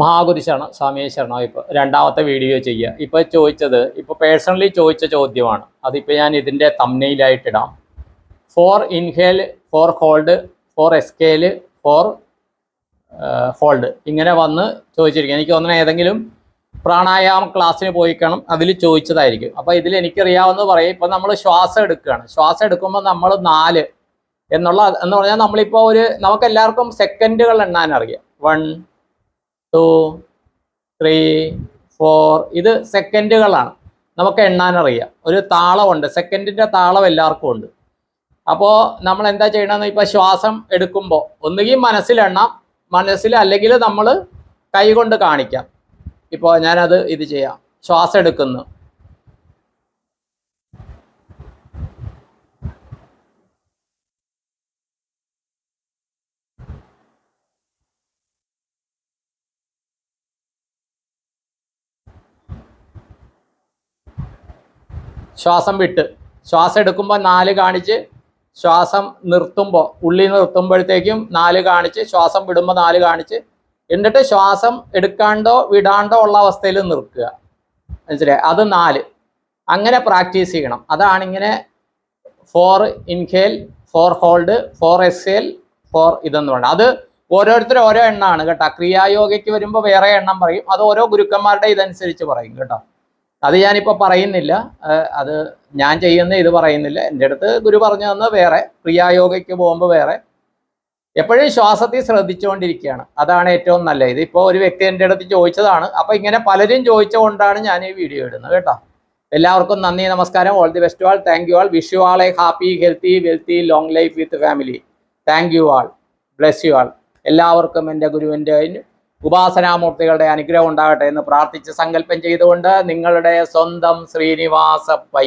മഹാഗുരുശരണം സ്വാമിയെ ഇപ്പോൾ രണ്ടാമത്തെ വീഡിയോ ചെയ്യുക. ഇപ്പോൾ ചോദിച്ചത് ഇപ്പോൾ പേഴ്സണലി ചോദിച്ച ചോദ്യമാണ്. അതിപ്പോൾ ഞാൻ ഇതിന്റെ തമ്മനയിലായിട്ടിടാം four inhale four hold four Ezekiel four hold ഇങ്ങനെ വന്ന് ചോദിച്ചിരിക്കും. എനിക്ക് തോന്നുന്ന ഏതെങ്കിലും പ്രാണായാമ ക്ലാസ്സിന് പോയി അതിൽ ചോദിച്ചതായിരിക്കും. അപ്പോൾ ഇതിൽ എനിക്കറിയാവുന്നത് പറയും ഇപ്പോൾ നമ്മൾ ശ്വാസം എടുക്കുകയാണ്. ശ്വാസം എടുക്കുമ്പോൾ നമ്മൾ നാല് എന്നുള്ള എന്ന് പറഞ്ഞാൽ നമ്മളിപ്പോൾ ഒരു നമുക്ക് എല്ലാവർക്കും സെക്കൻഡുകൾ എണ്ണാൻ അറിയാം വൺ ടു ത്രീ ഫോർ ഇത് സെക്കൻഡുകളാണ് നമുക്ക് എണ്ണാൻ അറിയാം ഒരു താളമുണ്ട് സെക്കൻഡിന്റെ താളം എല്ലാവർക്കും ഉണ്ട്. അപ്പോൾ നമ്മൾ എന്താ ചെയ്യണമെന്ന് ഇപ്പോൾ ശ്വാസം എടുക്കുമ്പോൾ ഒന്നുകിൽ മനസ്സിലെണ്ണാം. മനസ്സിൽ അല്ലെങ്കിൽ നമ്മൾ കൈ കൊണ്ട് കാണിക്കാം. ഇപ്പോൾ ഞാനത് ഇത് ചെയ്യാം. ശ്വാസം എടുക്കുന്നു. ശ്വാസം വിട്ട്. ശ്വാസം എടുക്കുമ്പോൾ നാല് കാണിച്ച് ശ്വാസം നിർത്തുമ്പോൾ ഉള്ളി നിർത്തുമ്പോഴത്തേക്കും നാല് കാണിച്ച് ശ്വാസം വിടുമ്പോൾ നാല് കാണിച്ച്. എന്നിട്ട് ശ്വാസം എടുക്കാണ്ടോ വിടാണ്ടോ ഉള്ള അവസ്ഥയിൽ നിർത്തുക. മനസ്സിലായി? അത് നാല്. അങ്ങനെ പ്രാക്ടീസ് ചെയ്യണം. അതാണ് ഇങ്ങനെ four inhale four hold four exhale four ഇതെന്ന് പറയുന്നത്. അത് ഓരോരുത്തർ ഓരോ എണ്ണമാണ് കേട്ടോ. ക്രിയായോഗയ്ക്ക് വരുമ്പോൾ വേറെ എണ്ണം പറയും. അത് ഓരോ ഗുരുക്കന്മാരുടെ ഇതനുസരിച്ച് പറയും കേട്ടോ. അത് ഞാനിപ്പോൾ പറയുന്നില്ല. അത് ഞാൻ ചെയ്യുന്ന ഇത് പറയുന്നില്ല. എന്റെ അടുത്ത് ഗുരു പറഞ്ഞു തന്ന വേറെ. ക്രിയായോഗയ്ക്ക് പോകുമ്പോൾ വേറെ. എപ്പോഴും ശ്വാസത്തിൽ ശ്രദ്ധിച്ചുകൊണ്ടിരിക്കുകയാണ്. അതാണ് ഏറ്റവും നല്ലത്. ഇതിപ്പോൾ ഒരു വ്യക്തി എന്റെ അടുത്ത് ചോദിച്ചതാണ്. അപ്പോൾ ഇങ്ങനെ പലരും ചോദിച്ചുകൊണ്ടാണ് ഞാൻ ഈ വീഡിയോ ഇടുന്നത് കേട്ടോ. എല്ലാവർക്കും നന്ദി നമസ്കാരം. All the best all thank you all wish you all a happy healthy wealthy long life with family thank you all bless you all എല്ലാവർക്കും എന്റെ ഗുരുവിന്റെ ഉപാസനാമൂർത്തികളുടെ അനുഗ്രഹം ഉണ്ടാകട്ടെ എന്ന് പ്രാർത്ഥിച്ച് സങ്കല്പം ചെയ്തുകൊണ്ട് നിങ്ങളുടെ സ്വന്തം ശ്രീനിവാസ പൈ